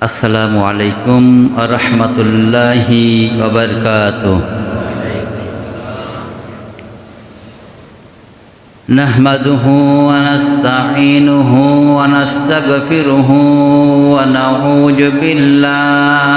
আসসালামু আলাইকুম আরহামতুল্লাহি ওবরকাত نحمده ونستعينه ونستغفره ونعوذ بالله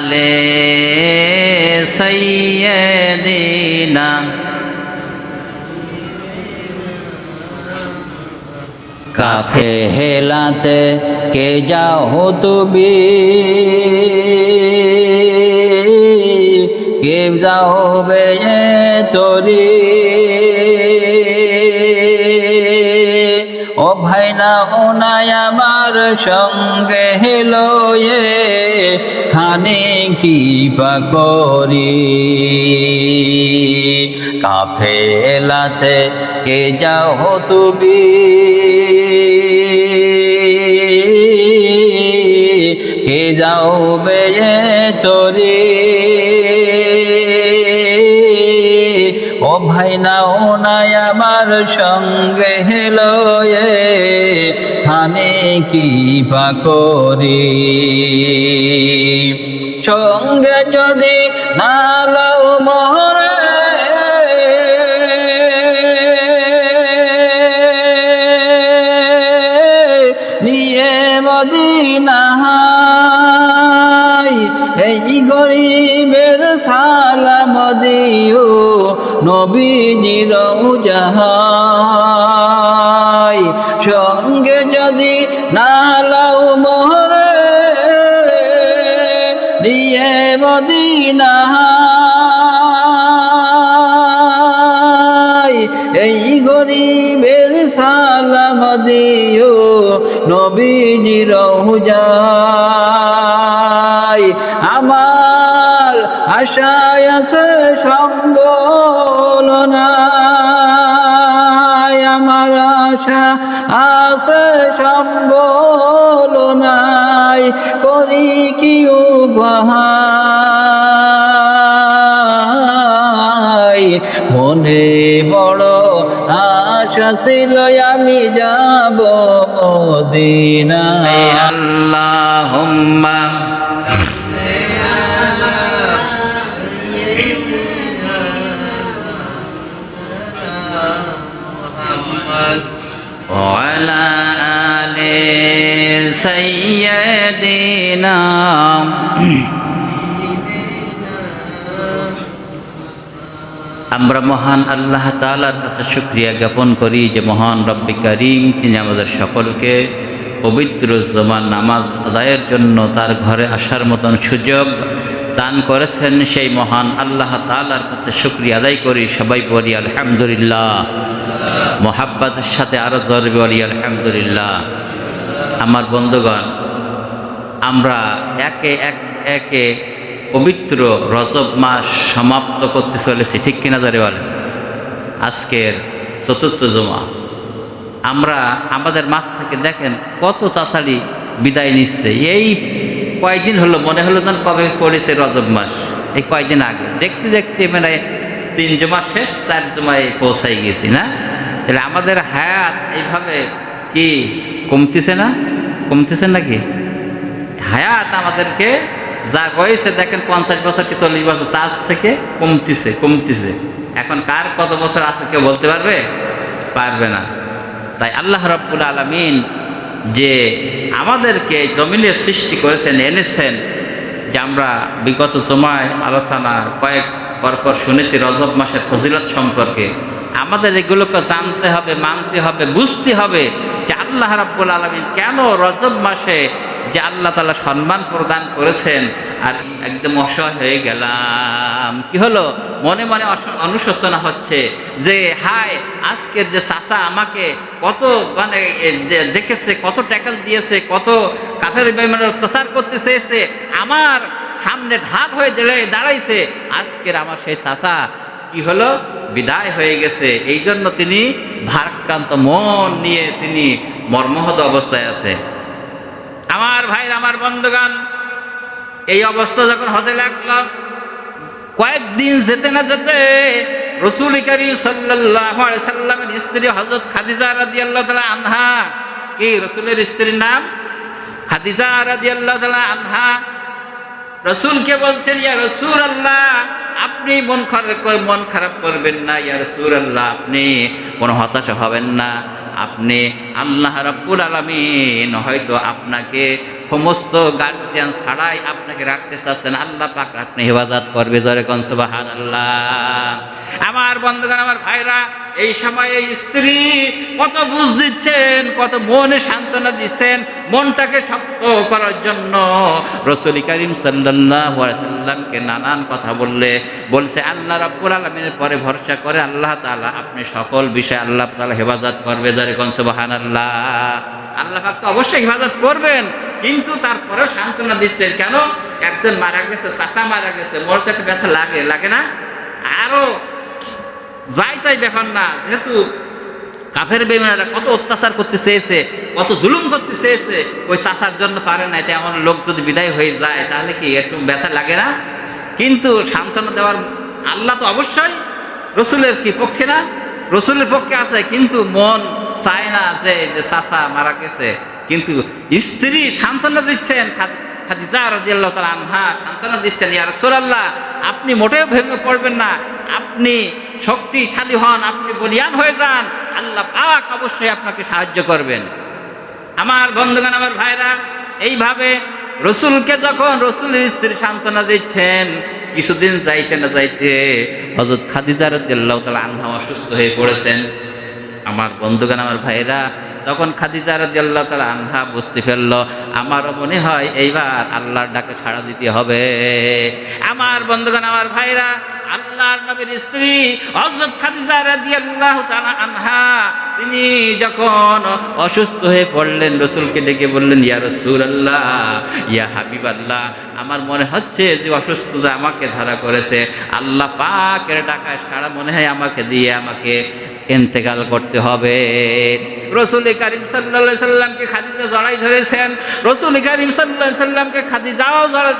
آل سيدنا কাফে হেলাতে কে যাও তুমি কে যাও বে তোরি ও ভাই না ও নাই আমার সঙ্গে হেলো এ, খানে কি পাকরি কাফেলাতে কে যাও তুমি? কে যাও বে তোরে ও ভাই না ও নাই আমার সঙ্গে হেলো খানে কি পাকরি সঙ্গে যদি না লও মহরে, নিয়ে মদিনাহাই এই গরিবের সালাম দিও, নবীজির জাহাই আছে সম্বল নাই করি কি মনে বড় আশা ছিল আমি যাব মদিনায়। আল্লাহুম্মা سيدنا আমরা মহান আল্লাহ তাআলার কাছে শুক্রিয়া জ্ঞাপন করি যে মহান রব্বি করিম তিনি আমাদের সকলকে পবিত্র জমান নামাজ আদায়ের জন্য তার ঘরে আসার মতন সুযোগ দান করেছেন সেই মহান আল্লাহ তাআলার কাছে শুক্রিয়া আদায় করি সবাই বলি আলহামদুলিল্লাহ মোহাব্বতের সাথে আরও জরবে বলি আলহামদুলিল্লাহ আমার বন্ধুগণ, আমরা একে এক, একে পবিত্র রজব মাস সমাপ্ত করতে চলেছি, ঠিক কিনা ধরে বলেন? আজকের চতুর্থ জমা। আমরা আমাদের মাছ থেকে দেখেন কত তাড়াতাড়ি বিদায় নিচ্ছে। এই কয়েকদিন হলো, মনে হলো যেন কবে পড়েছে রজব মাস। এই কয়েকদিন আগে। দেখতে দেখতে মানে তিন জমা শেষ, চার জমায় পৌঁছাই গেছি, না? তাহলে আমাদের হায়াত এইভাবে কি? কমতেছে না? কমতেছে নাকি? হায়াত আমাদেরকে যা হয়েছে দেখেন পঞ্চাশ বছর কি চল্লিশ বছর, তার থেকে কমতিছে কমতিছে। এখন কার কত বছর আছে কেউ বলতে পারবে? পারবে না। তাই আল্লাহ রব্বুল আলমিন যে আমাদেরকে জমিনের সৃষ্টি করেছেন, এনেছেন, যে আমরা বিগত জমায় আলোচনা কয়েক পরপর শুনেছি, রজব মাসের ফজিলত সম্পর্কে। আমাদের এগুলোকে জানতে হবে, মানতে হবে, বুঝতে হবে যে আল্লাহ রাব্বুল আলমিন কেন রজব মাসে যে আল্লাহ তালা সম্মান প্রদান করেছেন। আর একদম অসহায় হয়ে গেলাম। কি হলো? মনে মনে অনুশোচনা হচ্ছে যে, হায়, আজকের যে চাচা আমাকে কত মানে দেখেছে, কত ট্যাকল দিয়েছে, কত কাফের বেমানের অত্যাচার করতে চেয়েছে, আমার সামনে ঢাক হয়ে দাঁড়াইছে, আজকের আমার সেই চাচা, কি হলো? বিদায় হয়ে গেছে। এই জন্য তিনি ভারাক্রান্ত মন নিয়ে তিনি মর্মহত অবস্থায় আছে। আমার ভাই আমার বন্ধুগান এই অবস্থা যখন হতে লাগল, কয়েকদিন যেতে না যেতে রসুল করিম সাল্লামের স্ত্রী হযরত খাদিজা রাদিয়াল্লাহু তাআলা আনহা, কি রসুলের স্ত্রীর নাম? খাদিজা রাদিয়াল্লাহু তাআলা আনহা রসুলকে বলছেন, ইয়া রসুল আল্লাহ আপনি মন খারাপ মন খারাপ করবেন না, ইয়া রসুল আল্লাহ আপনি কোনো হতাশা হবেন না। আপনি আল্লাহ রাব্বুল আলমিন হয়তো আপনাকে সমস্ত গার্জিয়ান ছাড়াই আপনাকে রাখতে চাচ্ছেন। আল্লাহ পাক আপনি হেফাজত করবে, জরে কনসবাহ সুবহানাল্লাহ। আমার বন্ধুগণ, আমার ভাইরা, এই সময়ে স্ত্রী কত বুঝ দিচ্ছেন, কত মনে সান্ত্বনা দিচ্ছেন, মনটাকে শক্ত করার জন্য রসুল করিম সাল্লামকে নানান কথা বললে, বলছে, আল্লাহ রাব্বুল আলামিনের পরে ভরসা করে আল্লাহ তাআলা আপনি সকল বিষয়ে আল্লাহ তাআলা হেফাজত করবে। যারে কোন সুবহানাল্লাহ। আল্লাহ পাক তো অবশ্যই হেফাজত করবেন, কিন্তু তারপরেও সান্ত্বনা দিচ্ছেন কেন? একজন মারা গেছে, চাচা মারা গেছে, মরতে একটা ব্যথা লাগে লাগে না? আরও যাই তাই ব্যাপার না। যেহেতু কাফের বেমানেরা কত অত্যাচার করতে চেয়েছে, কত জুলুম করতে চেয়েছে, ওই চাষার জন্য পারে না যে এমন লোক যদি বিদায় হয়ে যায়, তাহলে কি একটু ব্যথা লাগে না? কিন্তু সান্ত্বনা দেওয়ার আল্লাহ তো অবশ্যই রসুলের কি পক্ষে না? রসুলের পক্ষে আছে, কিন্তু মন চায় না যে যে চাষা মারা গেছে। কিন্তু স্ত্রী সান্ত্বনা দিচ্ছেন আনহা, সান্ত্বনা দিচ্ছেন, ইয়া রাসূলুল্লাহ, আপনি মোটেও ভেঙে পড়বেন না। আপনি শক্তিশালী হন, আপনি বলিয়ান হয়ে যান, আল্লাহ পাক অবশ্যই আপনাকে সাহায্য করবেন। আমার বন্ধুগণ, আমার ভাইরা, এইভাবে রসুলকে যখন রসুলের স্ত্রী সান্ত্বনা দিচ্ছেন, কিছুদিন যাইতে না যাইতে হজরত খাদিজার তালা আনহা অসুস্থ হয়ে পড়েছেন। আমার বন্ধুগণ, আমার ভাইরা, তখন খাদিজা রাদিয়াল্লাহু তাআলা আনহা বুঝতে ফেলল, আমারও মনে হয় এইবার আল্লাহর ডাকে সাড়া দিতে হবে। আমার বন্ধুগণ, আমার ভাইরা আল্লাহর নবীর স্ত্রী হযরত খাদিজা রাদিয়াল্লাহু তাআলা আনহা, তিনি যখন অসুস্থ হয়ে পড়লেন, রসুলকে ডেকে বললেন, ইয়া রাসূলুল্লাহ, ইয়া হাবিবাল্লাহ, আমার মনে হচ্ছে যে অসুস্থতা আমাকে ধারা করেছে আল্লাহ পাকের ডাকায় সারা মনে হয় আমাকে দিয়ে আমাকে ইন্তেকাল করতে হবে। রসুল করিম সাল্লা সাল্লামকে খাদিজা জড়াই ধরেছেন। রসুল করিম সাল্লা সাল্লামকে খাদিজাও জড়া-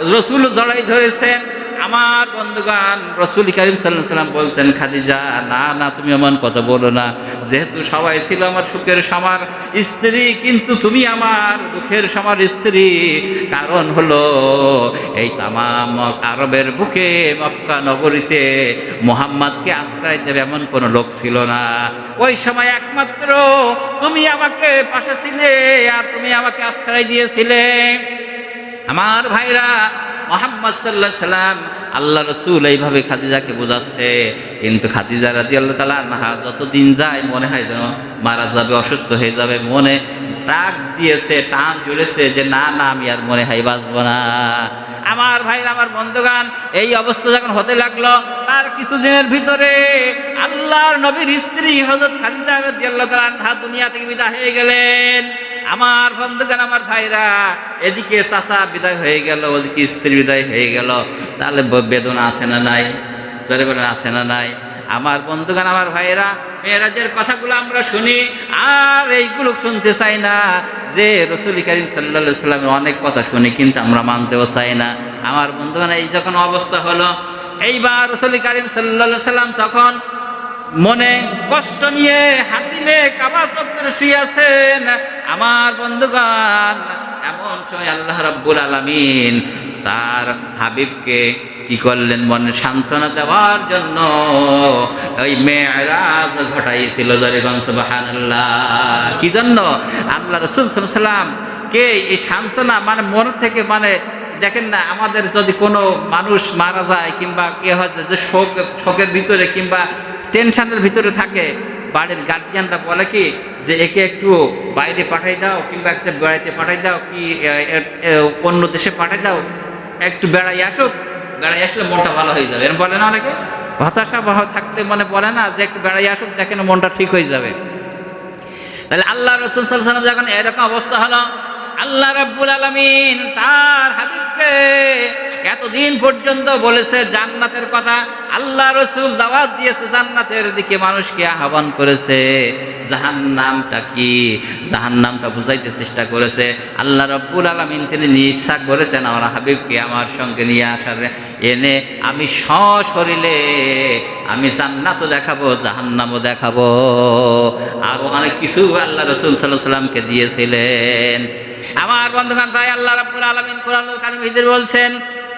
রসুল জড়াই ধরেছেন। আমার বন্ধুগান রসুল করিম সাল্লাহ সাল্লাম বলছেন, খাদিজা, না না, তুমি এমন কথা বলো না। যেহেতু সবাই ছিল আমার সুখের সমার স্ত্রী, কিন্তু তুমি আমার দুঃখের সমার স্ত্রী। কারণ হলো, এই তামাম আরবের বুকে মক্কা নগরীতে মোহাম্মদকে আশ্রয় দেবে এমন কোনো লোক ছিল না। ওই সময় একমাত্র তুমি আমাকে পাশে ছিলে আর তুমি আমাকে আশ্রয় দিয়েছিলে। আমার ভাইরা মোহাম্মদ সাল্লাহ সাল্লাম আল্লাহ রসুল এইভাবে খাদিজাকে বোঝাচ্ছে। কিন্তু খাদিজা রাজি আল্লাহ তালা নাহা যতদিন যায় মনে হয় যেন মারা যাবে, অসুস্থ হয়ে যাবে, মনে টাক দিয়েছে, টান জুড়েছে যে, না না, আমি আর মনে হয় বাঁচবো না। আমার ভাইরা আমার বন্ধুগান, এই অবস্থা যখন হতে লাগল, তার কিছুদিনের ভিতরে আল্লাহর নবীর স্ত্রী হজরত খাদিজা রাজি আল্লাহ তালা দুনিয়া থেকে বিদায় হয়ে গেলেন। আমার বন্ধুগান আমার ভাইরা, এদিকে চাচা বিদায় হয়ে গেল, ওদিকে স্ত্রী বিদায় হয়ে গেল। তাহলে বেদনা আছে না নাই? বলেন, আছে না নাই? আমার বন্ধুগান আমার ভাইরা, মেয়েরাজের কথাগুলো আমরা শুনি, আর এইগুলো শুনতে চাই না। যে রসুল করিম সাল্লা সাল্লামের অনেক কথা শুনি, কিন্তু আমরা মানতেও চাই না। আমার বন্ধুগান এই যখন অবস্থা হলো, এইবার রসুল করিম সাল্লা সাল্লাম তখন মনে কষ্ট নিয়ে হাতিমে কাবা শুয়ে আছেন। আমার বন্ধুগণ, এমন সময় আল্লাহ রাব্বুল আলামিন তার হাবিবকে কি করলেন? মনে সান্ত্বনা দেওয়ার জন্য ওই মেয়েরাজ ঘটাইছিল জরিগঞ্জ সুবহানাল্লাহ। কি জন্য? আল্লাহ রসুল সাল্লাম কে এই সান্ত্বনা মানে মন থেকে মানে দেখেন না, আমাদের যদি কোনো মানুষ মারা যায় কিংবা কে হয় যে শোক, শোকের ভিতরে কিংবা টেনশনের ভিতরে থাকে। বাড়ির গার্জিয়ানরা বলে কি যে, একে একটু বাইরে পাঠাই দাও কিংবা একটা বেড়াইতে পাঠাই দাও কি অন্য দেশে পাঠাই দাও। একটু বেড়াই আসুক, বেড়াই আসলে মনটা ভালো হয়ে যাবে। এরকম বলে না অনেকে? হতাশা বা থাকলে মানে বলে না যে, একটু বেড়াই আসুক, দেখেন মনটা ঠিক হয়ে যাবে। তাহলে আল্লাহ রসুল সাল্লাম যখন এরকম অবস্থা হলো, আল্লাহ রাব্বুল আলামিন তার হাবিবকে এতদিন পর্যন্ত বলেছে জান্নাতের কথা, আল্লাহ রসুল দাওয়াত দিয়েছে জান্নাতের দিকে, মানুষকে আহ্বান করেছে, জাহান্নামটা কি? জাহান্নামটা বুঝাইতে চেষ্টা করেছে। আল্লাহ রব্বুল আলামিন তিনি নিঃশ্বাস করেছেন আমার হাবিবকে আমার সঙ্গে নিয়ে আসার এনে আমি সশরীরে আমি জান্নাতও দেখাবো, জাহান্নামও দেখাবো। আরও অনেক কিছু আল্লাহ রসুল সাল্লাহ সাল্লামকে দিয়েছিলেন। আমার বন্ধুগান তাই আল্লাহ রাব্বুল আলামিন কোরআনুল কারীম বলছেন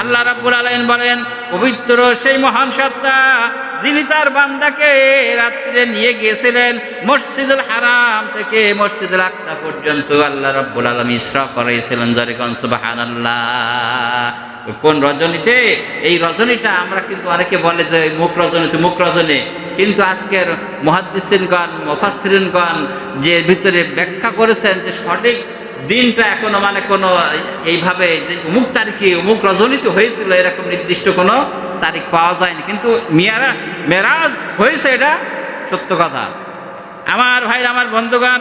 আল্লাহ রাব্বুল আলামিন বলেন, পবিত্র সেই মহান সত্তা যিনি তার বান্দাকে রাত্রে নিয়ে গিয়েছিলেন মসজিদুল হারাম থেকে মসজিদুল আকসা পর্যন্ত আল্লাহ রাব্বুল আলামিন ইসরা করাইছিলেন যারে কোন সুবহানাল্লাহ। কোন রজনীতে? এই রজনীটা আমরা কিন্তু অনেকে বলে যে মুখ রজনীতে মুখ রজনী। কিন্তু আজকের মহাদ্দিসিনগণ, মুফাসসিরিনগণ যে ভিতরে ব্যাখ্যা করেছেন যে সঠিক দিনটা এখনও মানে কোনো এইভাবে অমুক তারিখে অমুক রজনীতে হয়েছিল, এরকম নির্দিষ্ট কোনো তারিখ পাওয়া যায়নি। কিন্তু মিয়ারা মেরাজ হয়েছে এটা সত্য কথা। আমার ভাই আমার বন্ধুগণ,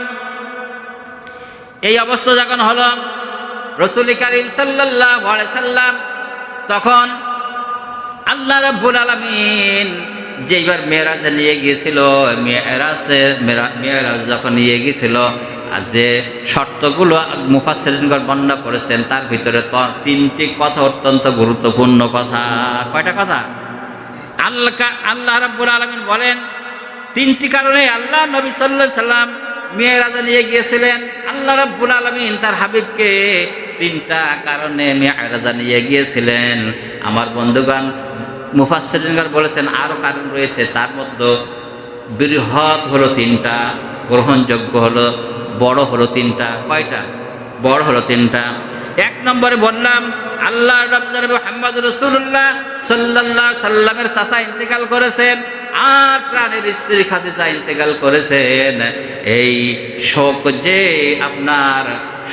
এই অবস্থা যখন হলো, রসুল করিম সাল্লাহ সাল্লাম তখন আল্লাহ রাব্বুল আলামিন যেইবার মেয়েরাজে নিয়ে গিয়েছিল মেয়েরাজে মেয়েরাজ যখন নিয়ে গিয়েছিল যে শর্তগুলো মুফাসসিরিনগণ বর্ণনা করেছেন, তার ভিতরে তিনটি কথা অত্যন্ত গুরুত্বপূর্ণ কথা। কয়টা কথা? আল্লাহ আল্লাহ রাব্বুল আলামিন বলেন, তিনটি কারণে আল্লাহ নবী আলাইহি সাল্লাম মেয়েরাজে নিয়ে গিয়েছিলেন। আল্লাহ রাব্বুল আলামিন তার হাবিবকে তিনটা কারণে মেয়েরাজা নিয়ে গিয়েছিলেন। আমার বন্ধুগণ, মুফাসসিরিনগণ বলেছেন আরও কারণ রয়েছে। তার মধ্যে বৃহৎ হলো তিনটা, গ্রহণযোগ্য হলো বড় হলো তিনটা। কয়টা? বড় হলো তিনটা। এক নম্বরে বললাম, আল্লাহ রমজান মোহাম্মদ রসুল্লাহ সাল্লাল্লাহ সাল্লামের চাষা ইন্তেকাল করেছেন আর প্রাণের স্ত্রী খাদিজা ইন্তেকাল করেছেন। এই শোক যে আপনার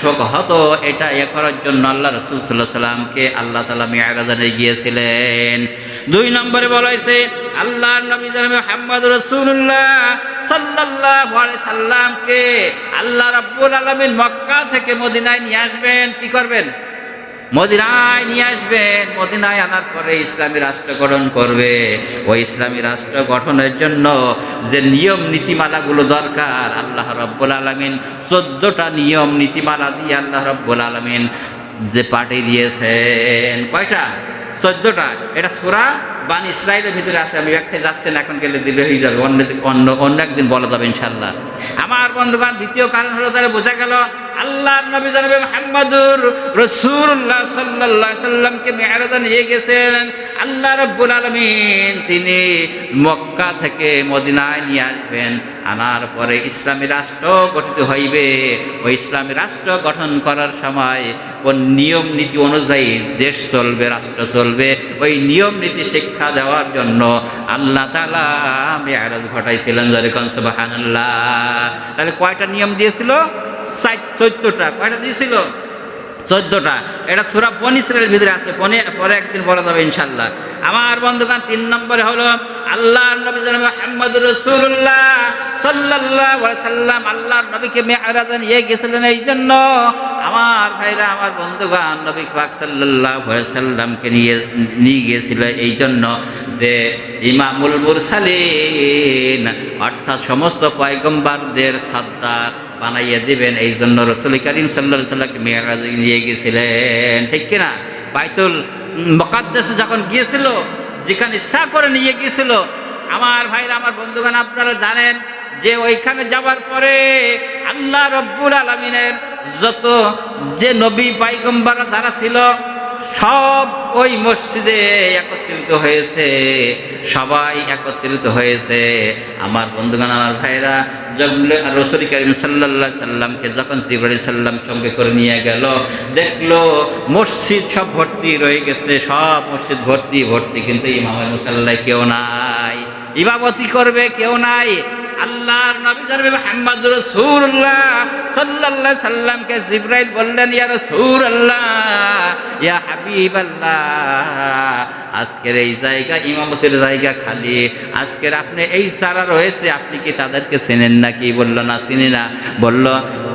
শোক হতো, এটা এ করার জন্য আল্লাহ রসুল সাল্লাহ সাল্লামকে আল্লাহ তালা মেয়ারাজানে গিয়েছিলেন। দুই নম্বরে বলা হয়েছে আল্লাহ নবী মোহাম্মদ রসুল্লাহ সাল্লাল্লাহু আলাইহি সাল্লামকে আল্লাহ রাব্বুল আলামিন মক্কা থেকে মদিনায় নিয়ে আসবেন। কি করবেন? মদিনায় নিয়ে আসবেন। মদিনায় আনার পরে ইসলামী রাষ্ট্র গঠন করবে। ওই ইসলামী রাষ্ট্র গঠনের জন্য যে নিয়ম নীতিমালাগুলো দরকার, আল্লাহ রব্বুল আলমিন চোদ্দটা নিয়ম নীতিমালা দিয়ে আল্লাহ রব্বুল আলমিন যে পাঠিয়ে দিয়েছেন। কয়টা? চোদ্দটা। এটা সুরা বান ইসরায়েলের ভিতরে আছে, আমি ব্যাখ্যায় যাচ্ছেন এখন গেলে দিলে হয়ে যাবে, অন্য অন্য অন্য একদিন বলা যাবে ইনশাল্লাহ আমার বন্ধুগণ, দ্বিতীয় কারণ হলো তাহলে বোঝা গেল আল্লাহ নবী জানবে মোহাম্মদুর রসুল্লাহ আলাইহি সাল্লামকে মেহরাজা নিয়ে গেছেন। আল্লাহ রব্বুল আলমিন তিনি মক্কা থেকে মদিনায় নিয়ে আসবেন। আনার পরে ইসলামী রাষ্ট্র গঠিত হইবে। ওই ইসলামী রাষ্ট্র গঠন করার সময় ও নিয়ম নীতি অনুযায়ী দেশ চলবে, রাষ্ট্র চলবে। ওই নিয়ম নীতি শিক্ষা দেওয়ার জন্য আল্লাহ তালা মেয়ারাজ ঘটাইছিলেন তাহলে কয়টা নিয়ম দিয়েছিল? চোদ্দটা। কয়টা দিয়েছিল? চোদ্দটা। এটা সুরা বন ইসরায়েলের ভিতরে আছে। বনে, পরে একদিন বলা যাবে ইনশাল্লাহ আমার বন্ধুগান তিন নম্বরে হলো আল্লাহ রসুল্লাহ সাল্লাল্লাহু আলাইহি সাল্লাম আল্লাহর নবীকে মেহরাজে নিয়ে গেছিলেন, এই জন্য আমার ভাইরা, আমার বন্ধুগান নবী পাক সাল্লাল্লাহু আলাইহি সাল্লামকে নিয়ে নিয়ে গিয়েছিল এই জন্য যে ইমামুল মুরসালিন, অর্থাৎ সমস্ত পয়গম্বরদের সাদ্দার বানাইয়া দিবেন। এই জন্য রসুল করিম সাল্লা সাল্লামকে মেয়েরাজ নিয়ে গিয়েছিলেন ঠিক কিনা? বাইতুল মকাদ্দেশে যখন গিয়েছিল, যেখানে ইচ্ছা করে নিয়ে গিয়েছিল, আমার ভাইরা, আমার বন্ধুগণ, আপনারা জানেন যে ওইখানে যাওয়ার পরে আল্লাহ রব্বুল আলমিনের যত যে নবী পাইগম্বার যারা ছিল, সব ওই মসজিদে একত্রিত হয়েছে, সবাই একত্রিত হয়েছে। আমার বন্ধুগণ, আমার ভাইরা রসুল করিম সাল্লাহ সাল্লামকে যখন জিবরাই সাল্লাম সঙ্গে করে নিয়ে গেল, দেখল মসজিদ সব ভর্তি রয়ে গেছে, সব মসজিদ ভর্তি ভর্তি, কিন্তু ইমামের মুসাল্লায় কেউ নাই। ইমামতি করবে কেউ নাই। আল্লাহর নবী জনাবে মুহাম্মদ রাসূলুল্লাহ সাল্লাল্লাহু সাল্লামকে জিবরাইল বললেন, ইয়া রাসূলুল্লাহ, ইয়া হাবিবাল্লাহ, আজকের এই জায়গা ইমামতের জায়গা খালি। আজকের আপনি এই সারা রয়েছে, আপনি কি তাদেরকে চেনেন নাকি? বলল, না, চিনি না। বলল,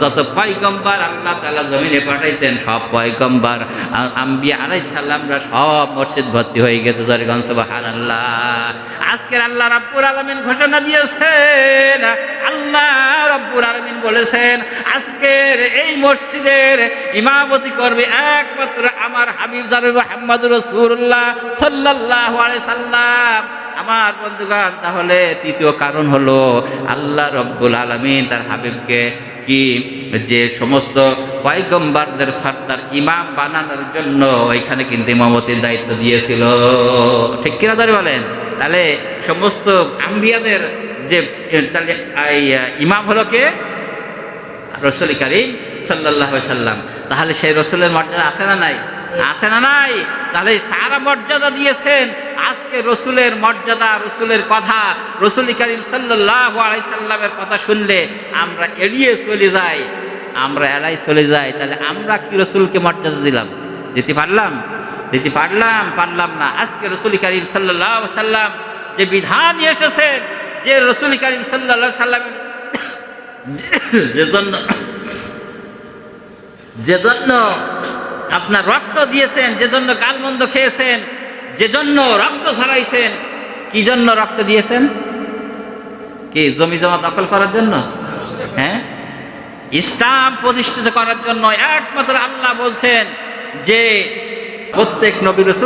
যত পয়গম্বর আল্লাহ তালা জমিনে পাঠাইছেন, সব পয়গম্বর আর আম্বিয়া আলাইহিস সালামরা সব মসজিদ ভর্তি হয়ে গেছে। জরিগঞ্জ সুবহানাল্লাহ। আজকের আল্লাহ রাব্বুল আলামিন ঘোষণা দিয়েছেন, আল্লাহ রাব্বুল আলমিন বলেছেন, আজকের এই মসজিদের ইমামতি করবে একমাত্র আমার হাবিব জানে মুহাম্মদ রাসূলুল্লাহ সাল্লাল্লাহু আলাইহি সাল্লাম। আমার বন্ধুগণ, তাহলে তৃতীয় কারণ হলো আল্লাহ রব্বুল আলামিন তার হাবিবকে কি যে সমস্ত পয়গম্বরদের সর্দার ইমাম বানানোর জন্য ওইখানে কিন্তু ইমামতির দায়িত্ব দিয়েছিল। ঠিক কিনা ধরে বলেন? তাহলে সমস্ত আম্বিয়াদের যে তাহলে ইমাম হলো কে? রসুল করিম সাল্লাহ সাল্লাম। তাহলে সেই রসুলের মর্যাদা আছে না নাই? আছে না নাই? তাহলে তারা মর্যাদা দিয়েছেন। আজকে রসুলের মর্যাদা, রসুলের কথা, রসুল করিম সাল্লাহ আলাই সাল্লামের কথা শুনলে আমরা এড়িয়ে চলে যাই, আমরা এড়াই চলে যাই। তাহলে আমরা কি রসুলকে মর্যাদা দিলাম? যেতে পারলাম? যেতে পারলাম পারলাম না। আজকে রসুল করিম সাল্লাহ সাল্লাম যে বিধান নিয়ে এসেছেন, যে রসুল করিম সাল্লাহ সাল্লামের যে জন্য যে জন্য আপনার রক্ত দিয়েছেন, যে জন্য গালমন্দ খেয়েছেন, যে জন্য রক্ত ছড়াইছেন কি জন্য রক্ত দিয়েছেন? কি জমি জমা দখল করার জন্য? হ্যাঁ? ইসলাম প্রতিষ্ঠিত করার জন্য একমাত্র আল্লাহ বলছেন যে প্রত্যেক নবী রসুল